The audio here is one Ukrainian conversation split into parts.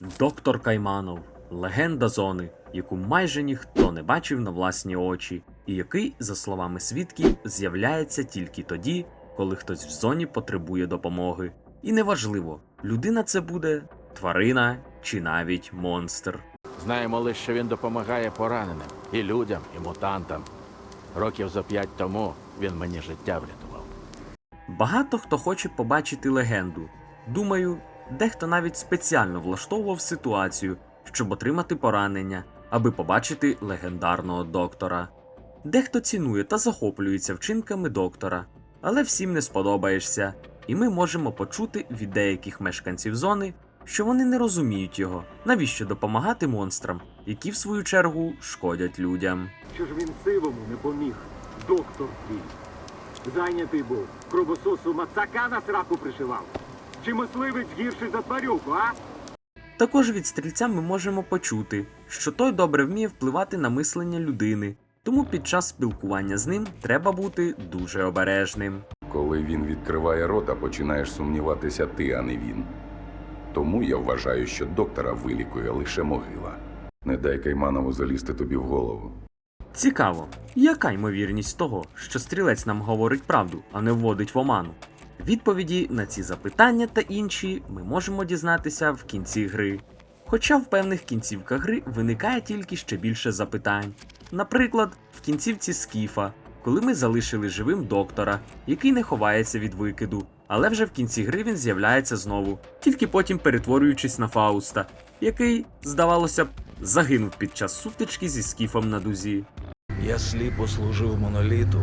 Доктор Кайманов, легенда зони, яку майже ніхто не бачив на власні очі, і який, за словами свідків, з'являється тільки тоді, коли хтось в зоні потребує допомоги. І неважливо, людина це буде тварина чи навіть монстр. Знаємо лише, що він допомагає пораненим і людям, і мутантам. Років за п'ять тому він мені життя врятував. Багато хто хоче побачити легенду. Думаю, дехто навіть спеціально влаштовував ситуацію, щоб отримати поранення, аби побачити легендарного доктора. Дехто цінує та захоплюється вчинками доктора, але всім не сподобаєшся, і ми можемо почути від деяких мешканців зони, що вони не розуміють його, навіщо допомагати монстрам, які в свою чергу шкодять людям. Що ж він сивому не поміг? Доктор твій. Зайнятий був. Кровососу мацака на сраку пришивав. Чи мисливець гірший за тварюку, а? Також від стрільця ми можемо почути, що той добре вміє впливати на мислення людини, тому під час спілкування з ним треба бути дуже обережним. Коли він відкриває рота, починаєш сумніватися ти, а не він. Тому я вважаю, що доктора вилікує лише могила. Не дай Кайманову залізти тобі в голову. Цікаво, яка ймовірність того, що стрілець нам говорить правду, а не вводить в оману? Відповіді на ці запитання та інші ми можемо дізнатися в кінці гри. Хоча в певних кінцівках гри виникає тільки ще більше запитань. Наприклад, в кінцівці Скіфа, коли ми залишили живим доктора, який не ховається від викиду, але вже в кінці гри він з'являється знову, тільки потім перетворюючись на Фауста, який, здавалося б, загинув під час сутички зі Скіфом на дузі. Я сліпо служив моноліту,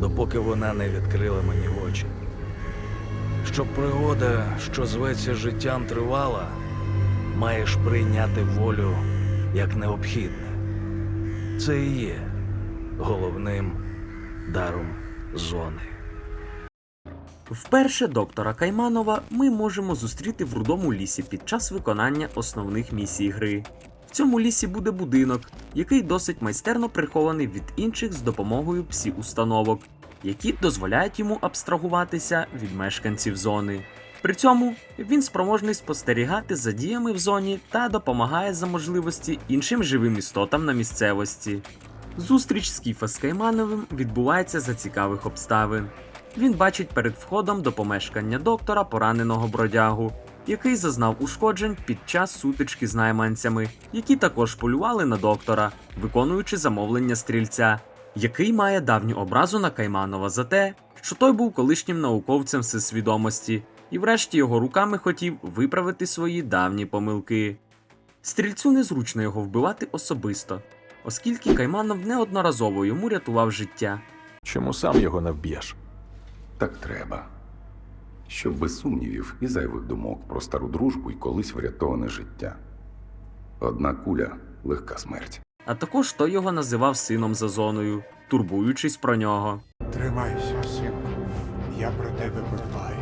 допоки вона не відкрила мені. Щоб пригода, що зветься життям, тривала, маєш прийняти волю як необхідне. Це і є головним даром зони. Вперше доктора Кайманова ми можемо зустріти в рудому лісі під час виконання основних місій гри. В цьому лісі буде будинок, який досить майстерно прихований від інших з допомогою псі-установок, які дозволяють йому абстрагуватися від мешканців зони. При цьому він спроможний спостерігати за діями в зоні та допомагає за можливості іншим живим істотам на місцевості. Зустріч з Каймановим відбувається за цікавих обставин. Він бачить перед входом до помешкання доктора пораненого бродягу, який зазнав ушкоджень під час сутички з найманцями, які також полювали на доктора, виконуючи замовлення стрільця, який має давню образу на Кайманова за те, що той був колишнім науковцем всесвідомості, і врешті його руками хотів виправити свої давні помилки. Стрільцю незручно його вбивати особисто, оскільки Кайманов неодноразово йому рятував життя. Чому сам його не вб'єш? Так треба. Щоб без сумнівів і зайвих думок про стару дружбу і колись врятоване життя. Одна куля легка смерть. А також той його називав сином за зоною, турбуючись про нього. Тримайся, синку. Я про тебе подбаю.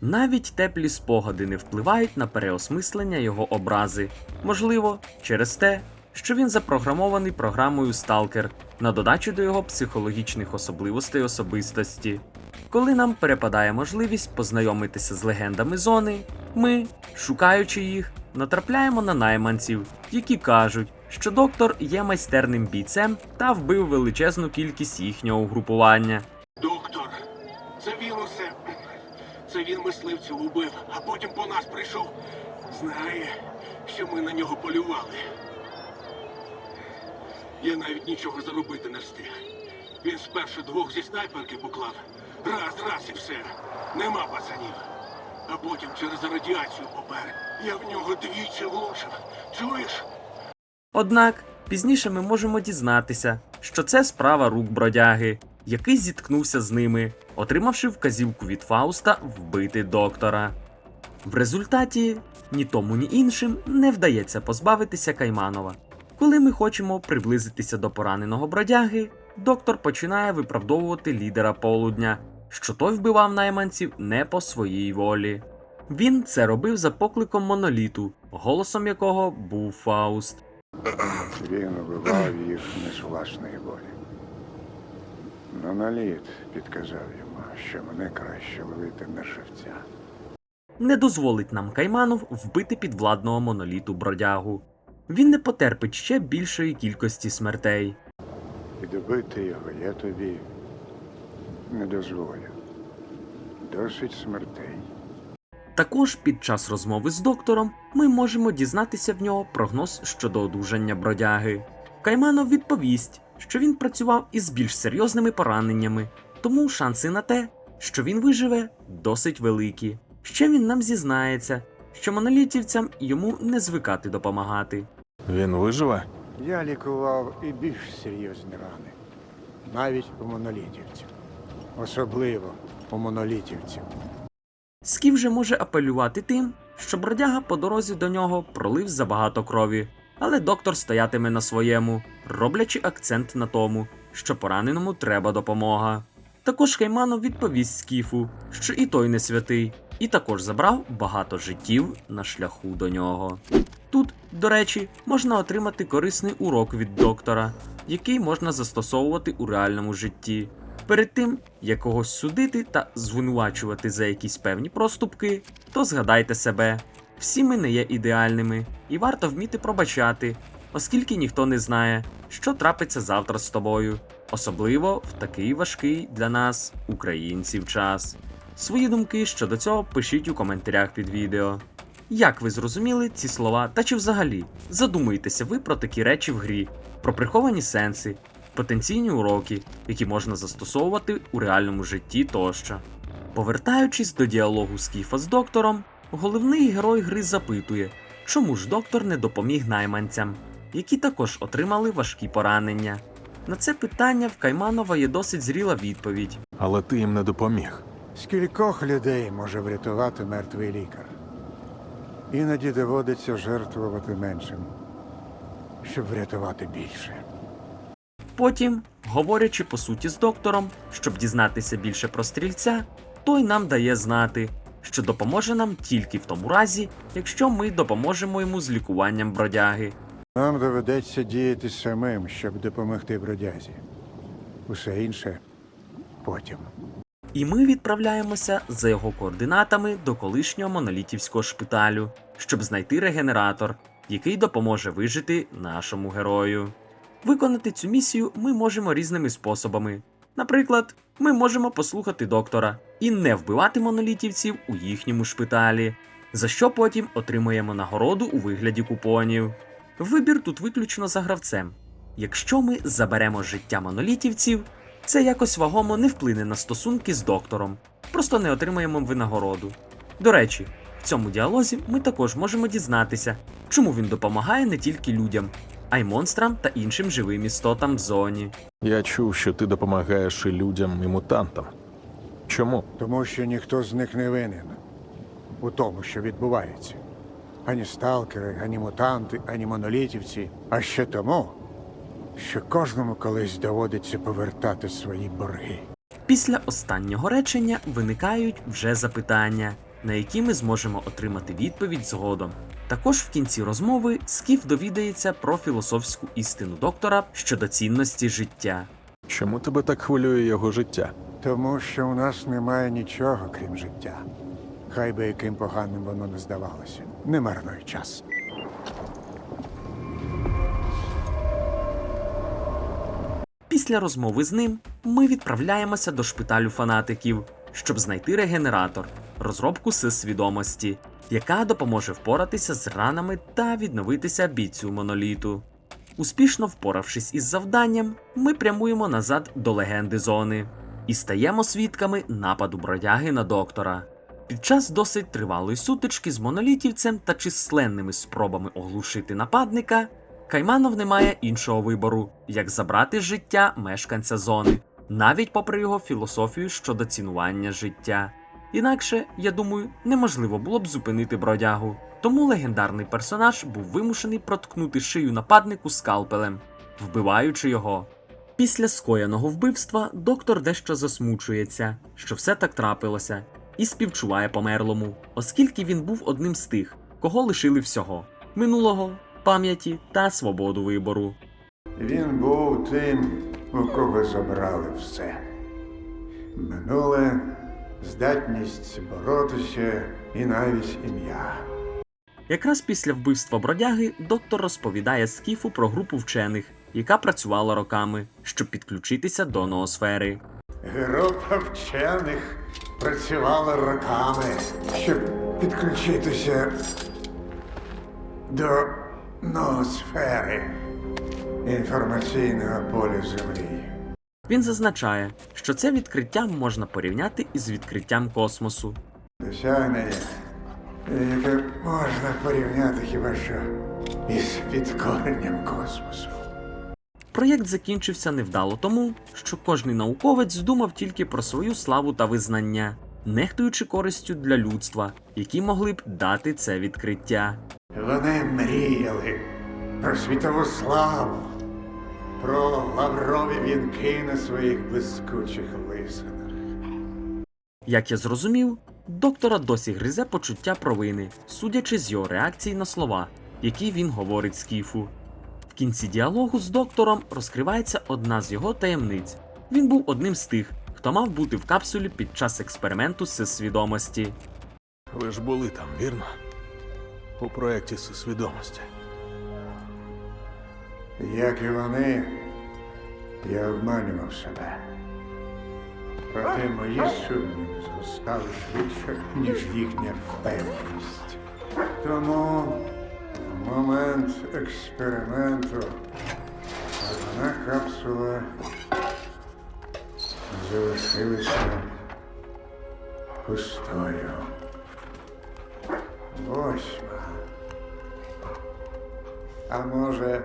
Навіть теплі спогади не впливають на переосмислення його образи, можливо, через те, що він запрограмований програмою Stalker на додачу до його психологічних особливостей особистості. Коли нам перепадає можливість познайомитися з легендами зони, ми, шукаючи їх, натрапляємо на найманців, які кажуть, що доктор є майстерним бійцем та вбив величезну кількість їхнього угрупування. Доктор, це він усе. Це він мисливців убив, а потім по нас прийшов. Знає, що ми на нього полювали. Я навіть нічого заробити не встиг. Він спершу двох зі снайперки поклав. Раз, раз і все. Нема пацанів. А потім через радіацію попер. Я в нього двічі влучив. Чуєш? Однак пізніше ми можемо дізнатися, що це справа рук бродяги, який зіткнувся з ними, отримавши вказівку від Фауста вбити доктора. В результаті ні тому, ні іншим не вдається позбавитися Кайманова. Коли ми хочемо приблизитися до пораненого бродяги, доктор починає виправдовувати лідера полудня, що той вбивав найманців не по своїй волі. Він це робив за покликом моноліту, голосом якого був Фауст. Він убивав їх не з власної волі. Моноліт підказав йому, що мене краще ловити на живця. не дозволить нам Кайманов вбити підвладного моноліту бродягу. Він не потерпить ще більшої кількості смертей. І добити його я тобі не дозволю. Досить смертей. Також під час розмови з доктором ми можемо дізнатися в нього прогноз щодо одужання бродяги. Кайманов відповість, що він працював із більш серйозними пораненнями, тому шанси на те, що він виживе, досить великі. Ще він нам зізнається, що монолітівцям йому не звикати допомагати. Він виживе? Я лікував і більш серйозні рани. Навіть у монолітівців. Особливо у монолітівців. Скіф же може апелювати тим, що бродяга по дорозі до нього пролив забагато крові, але доктор стоятиме на своєму, роблячи акцент на тому, що пораненому треба допомога. Також Хайманов відповість Скіфу, що і той не святий, і також забрав багато життів на шляху до нього. Тут, до речі, можна отримати корисний урок від доктора, який можна застосовувати у реальному житті. Перед тим, як когось судити та звинувачувати за якісь певні проступки, то згадайте себе. Всі ми не є ідеальними, і варто вміти пробачати, оскільки ніхто не знає, що трапиться завтра з тобою, особливо в такий важкий для нас, українців, час. Свої думки щодо цього пишіть у коментарях під відео. Як ви зрозуміли ці слова, та чи взагалі задумуєтеся ви про такі речі в грі, про приховані сенси, потенційні уроки, які можна застосовувати у реальному житті тощо. Повертаючись до діалогу Скіфа з доктором, головний герой гри запитує, чому ж доктор не допоміг найманцям, які також отримали важкі поранення. На це питання в Кайманова є досить зріла відповідь. Але ти їм не допоміг. Скількох людей може врятувати мертвий лікар? Іноді доводиться жертвувати меншим, щоб врятувати більше. Потім, говорячи по суті з доктором, щоб дізнатися більше про стрільця, той нам дає знати, що допоможе нам тільки в тому разі, якщо ми допоможемо йому з лікуванням бродяги. Нам доведеться діяти самим, щоб допомогти бродязі. Усе інше потім. І ми відправляємося за його координатами до колишнього монолітівського шпиталю, щоб знайти регенератор, який допоможе вижити нашому герою. Виконати цю місію ми можемо різними способами. Наприклад, ми можемо послухати доктора і не вбивати монолітівців у їхньому шпиталі, за що потім отримуємо нагороду у вигляді купонів. Вибір тут виключно за гравцем. Якщо ми заберемо життя монолітівців, це якось вагомо не вплине на стосунки з доктором, просто не отримаємо винагороду. До речі, в цьому діалозі ми також можемо дізнатися, чому він допомагає не тільки людям, а й монстрам та іншим живим істотам в зоні. Я чув, що ти допомагаєш і людям, і мутантам. Чому? Тому що ніхто з них не винен у тому, що відбувається. Ані сталкери, ані мутанти, ані монолітівці. А ще тому, що кожному колись доводиться повертати свої борги. Після останнього речення виникають вже запитання, на які ми зможемо отримати відповідь згодом. Також в кінці розмови Скіф довідається про філософську істину доктора щодо цінності життя. Чому тебе так хвилює його життя? Тому що у нас немає нічого, крім життя. Хай би яким поганим воно не здавалося. Не марнуй час. Після розмови з ним ми відправляємося до шпиталю фанатиків, щоб знайти регенератор, розробку з свідомості, яка допоможе впоратися з ранами та відновитися бійцю моноліту. Успішно впоравшись із завданням, ми прямуємо назад до легенди зони і стаємо свідками нападу бродяги на доктора. Під час досить тривалої сутички з монолітівцем та численними спробами оглушити нападника, Кайманов не має іншого вибору, як забрати життя мешканця зони, навіть попри його філософію щодо цінування життя. Інакше, я думаю, неможливо було б зупинити бродягу. Тому легендарний персонаж був вимушений проткнути шию нападнику скалпелем, вбиваючи його. Після скоєного вбивства доктор дещо засмучується, що все так трапилося, і співчуває померлому, оскільки він був одним з тих, кого лишили всього минулого, пам'яті та свободу вибору. Він був тим, у кого забрали все. Минуле здатність боротися і навіть ім'я. Якраз після вбивства бродяги доктор розповідає Скіфу про групу вчених, яка працювала роками, щоб підключитися до ноосфери. Група вчених працювала роками, щоб підключитися до ноосфери інформаційного поля Землі. Він зазначає, що це відкриття можна порівняти із відкриттям космосу. Досягнення, яке можна порівняти хіба що із підкоренням космосу. Проєкт закінчився невдало тому, що кожний науковець здумав тільки про свою славу та визнання, нехтуючи користю для людства, які могли б дати це відкриття. Вони мріяли про світову славу, про лаврові вінки на своїх блискучих лисинах. Як я зрозумів, доктора досі гризе почуття провини, судячи з його реакції на слова, які він говорить Скіфу. В кінці діалогу з доктором розкривається одна з його таємниць. Він був одним з тих, хто мав бути в капсулі під час експерименту всесвідомості. Ви ж були там, вірно? У проєкті всесвідомості. Як і вони, я обманював себе. Проте мої сумніви зростали швидше, ніж їхня впевненість. Тому в момент експерименту одна капсула залишилася пустою. Восьма. А може,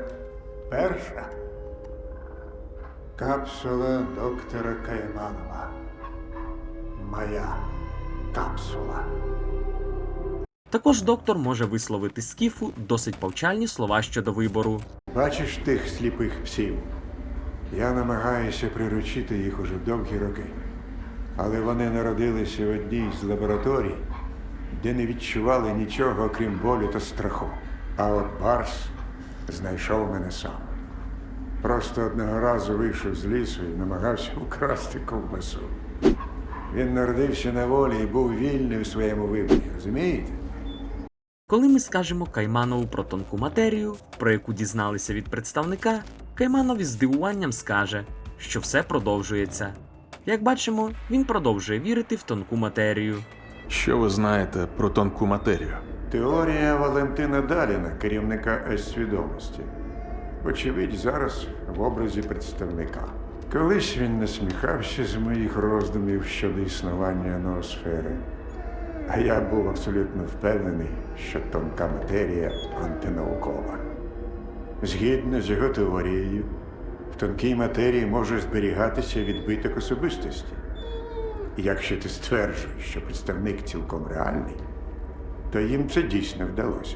перша? Капсула доктора Кайманова. Моя капсула. Також доктор може висловити Скіфу досить повчальні слова щодо вибору. Бачиш тих сліпих псів? Я намагаюся приручити їх уже довгі роки. Але вони народилися в одній з лабораторій, де не відчували нічого, окрім болю та страху. А от Барс знайшов мене сам. Просто одного разу вийшов з лісу і намагався вкрасти ковбасу. Він народився на волі і був вільний у своєму виборі, розумієте? Коли ми скажемо Кайманову про тонку матерію, про яку дізналися від представника, Кайманов із здивуванням скаже, що все продовжується. Як бачимо, він продовжує вірити в тонку матерію. Що ви знаєте про тонку матерію? Теорія Валентина Даліна, керівника С-свідомості. Очевидь, зараз в образі представника. Колись він насміхався з моїх роздумів щодо існування ноосфери. А я був абсолютно впевнений, що тонка матерія антинаукова. Згідно з його теорією, в тонкій матерії може зберігатися відбиток особистості. І якщо ти стверджуєш, що представник цілком реальний, то їм це дійсно вдалося.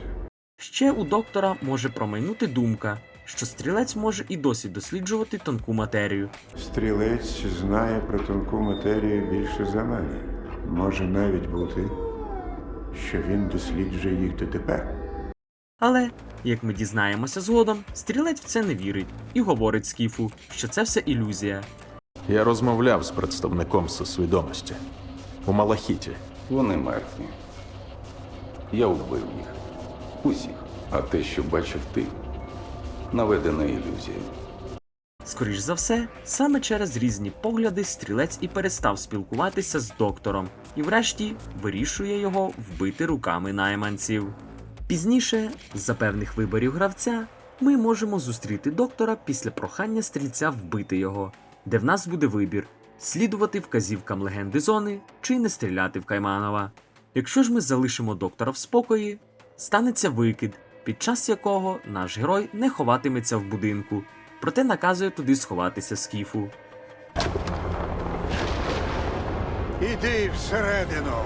Ще у доктора може промайнути думка, що стрілець може і досі досліджувати тонку матерію. Стрілець знає про тонку матерію більше за мене. Може навіть бути, що він досліджує їх дотепер. Але, як ми дізнаємося згодом, стрілець в це не вірить і говорить Скіфу, що це все ілюзія. Я розмовляв з представником всесвідомості у Малахіті. Вони мертві. Я вбив їх. Усіх. А те, що бачив ти, наведена ілюзія. Скоріш за все, саме через різні погляди стрілець і перестав спілкуватися з доктором, і врешті вирішує його вбити руками найманців. Пізніше, за певних виборів гравця, ми можемо зустріти доктора після прохання стрільця вбити його, де в нас буде вибір слідувати вказівкам легенди зони чи не стріляти в Кайманова. Якщо ж ми залишимо доктора в спокої, станеться викид, під час якого наш герой не ховатиметься в будинку, проте наказує туди сховатися скіфу. Іди всередину.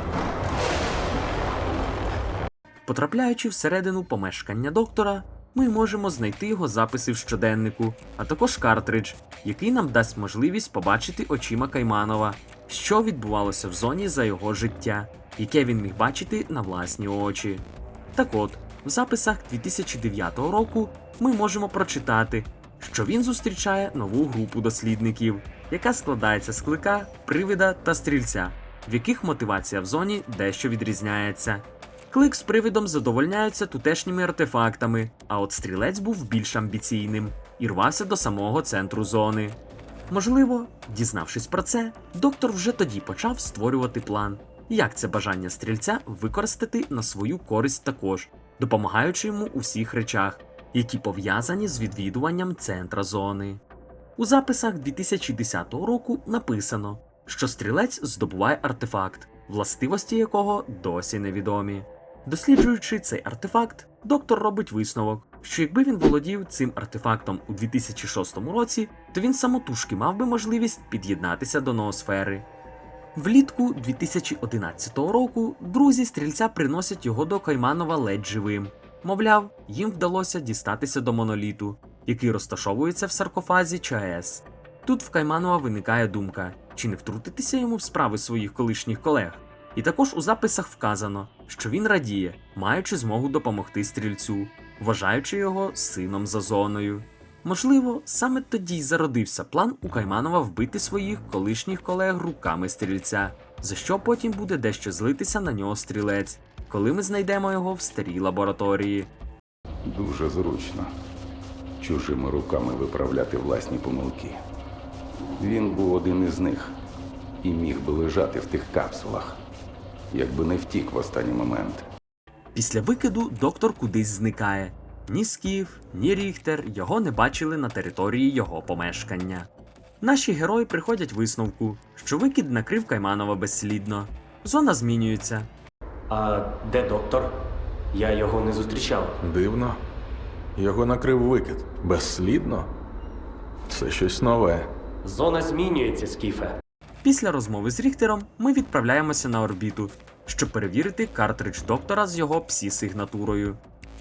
Потрапляючи всередину помешкання доктора, ми можемо знайти його записи в щоденнику, а також картридж, який нам дасть можливість побачити очима Кайманова, що відбувалося в зоні за його життя, яке він міг бачити на власні очі. Так от, в записах 2009 року ми можемо прочитати, що він зустрічає нову групу дослідників, яка складається з клика, привида та стрільця, в яких мотивація в зоні дещо відрізняється. Клик з привидом задовольняються тутешніми артефактами, а от стрілець був більш амбіційним і рвався до самого центру зони. Можливо, дізнавшись про це, доктор вже тоді почав створювати план, як це бажання стрільця використати на свою користь також, допомагаючи йому у всіх речах, які пов'язані з відвідуванням центра зони. У записах 2010 року написано, що стрілець здобуває артефакт, властивості якого досі невідомі. Досліджуючи цей артефакт, доктор робить висновок, що якби він володів цим артефактом у 2006 році, то він самотужки мав би можливість під'єднатися до ноосфери. Влітку 2011 року друзі стрільця приносять його до Кайманова ледь живим. Мовляв, їм вдалося дістатися до моноліту, який розташовується в саркофазі ЧАЕС. Тут в Кайманова виникає думка, чи не втрутитися йому в справи своїх колишніх колег. І також у записах вказано, що він радіє, маючи змогу допомогти стрільцю, вважаючи його сином за зоною. Можливо, саме тоді й зародився план у Кайманова вбити своїх колишніх колег руками стрільця, за що потім буде дещо злитися на нього стрілець, коли ми знайдемо його в старій лабораторії. Дуже зручно. Чужими руками виправляти власні помилки. Він був один із них і міг би лежати в тих капсулах, якби не втік в останній момент. Після викиду доктор кудись зникає. Ні Скіф, ні Ріхтер його не бачили на території його помешкання. Наші герої приходять висновку, що викид накрив Кайманова безслідно. Зона змінюється. А де доктор? Я його не зустрічав. Дивно. Його накрив викид. Безслідно. Це щось нове. Зона змінюється, Скіфе. Після розмови з Ріхтером ми відправляємося на орбіту, щоб перевірити картридж доктора з його псі-сигнатурою.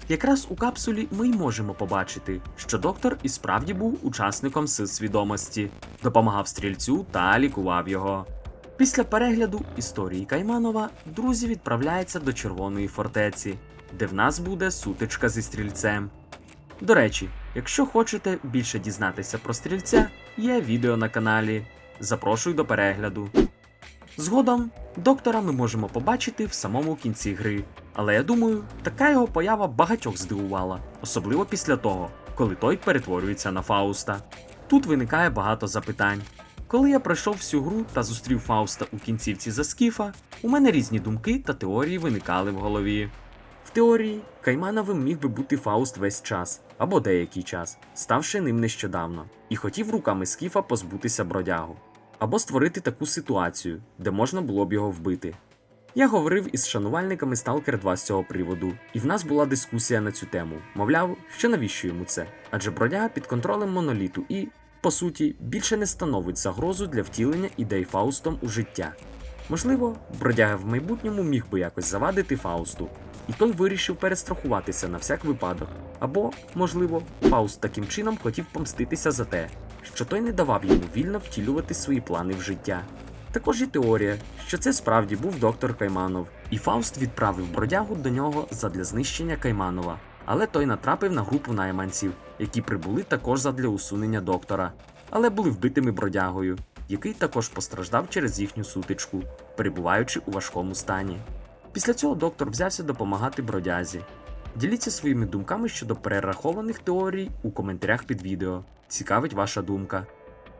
Якраз у капсулі ми й можемо побачити, що доктор і справді був учасником сил свідомості, допомагав стрільцю та лікував його. Після перегляду історії Кайманова друзі відправляються до Червоної фортеці, де в нас буде сутичка зі стрільцем. До речі, якщо хочете більше дізнатися про стрільця, є відео на каналі. Запрошую до перегляду. Згодом доктора ми можемо побачити в самому кінці гри, але я думаю, така його поява багатьох здивувала, особливо після того, коли той перетворюється на Фауста. Тут виникає багато запитань. Коли я пройшов всю гру та зустрів Фауста у кінцівці за Скіфа, у мене різні думки та теорії виникали в голові. В теорії, Каймановим міг би бути Фауст весь час або деякий час, ставши ним нещодавно, і хотів руками Скіфа позбутися бродягу, або створити таку ситуацію, де можна було б його вбити. Я говорив із шанувальниками Stalker 2 з цього приводу, і в нас була дискусія на цю тему. Мовляв, що навіщо йому це? Адже бродяга під контролем моноліту і, по суті, більше не становить загрозу для втілення ідей Фаустом у життя. Можливо, бродяга в майбутньому міг би якось завадити Фаусту, і той вирішив перестрахуватися на всяк випадок. Або, можливо, Фауст таким чином хотів помститися за те, що той не давав йому вільно втілювати свої плани в життя. Також є теорія, що це справді був доктор Кайманов, і Фауст відправив бродягу до нього задля знищення Кайманова. Але той натрапив на групу найманців, які прибули також задля усунення доктора, але були вбитими бродягою, який також постраждав через їхню сутичку, перебуваючи у важкому стані. Після цього доктор взявся допомагати бродязі. Діліться своїми думками щодо перерахованих теорій у коментарях під відео. Цікавить ваша думка.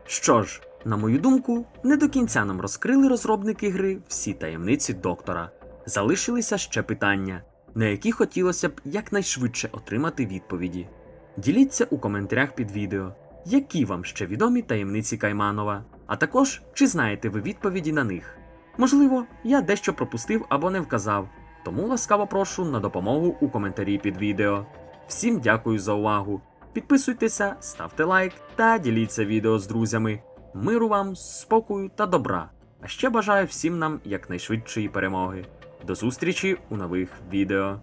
Що ж, на мою думку, не до кінця нам розкрили розробники гри всі таємниці доктора. Залишилися ще питання, на які хотілося б якнайшвидше отримати відповіді. Діліться у коментарях під відео, які вам ще відомі таємниці Кайманова, а також чи знаєте ви відповіді на них. Можливо, я дещо пропустив або не вказав, тому ласкаво прошу на допомогу у коментарі під відео. Всім дякую за увагу. Підписуйтеся, ставте лайк та діліться відео з друзями. Миру вам, спокою та добра. А ще бажаю всім нам якнайшвидшої перемоги. До зустрічі у нових відео.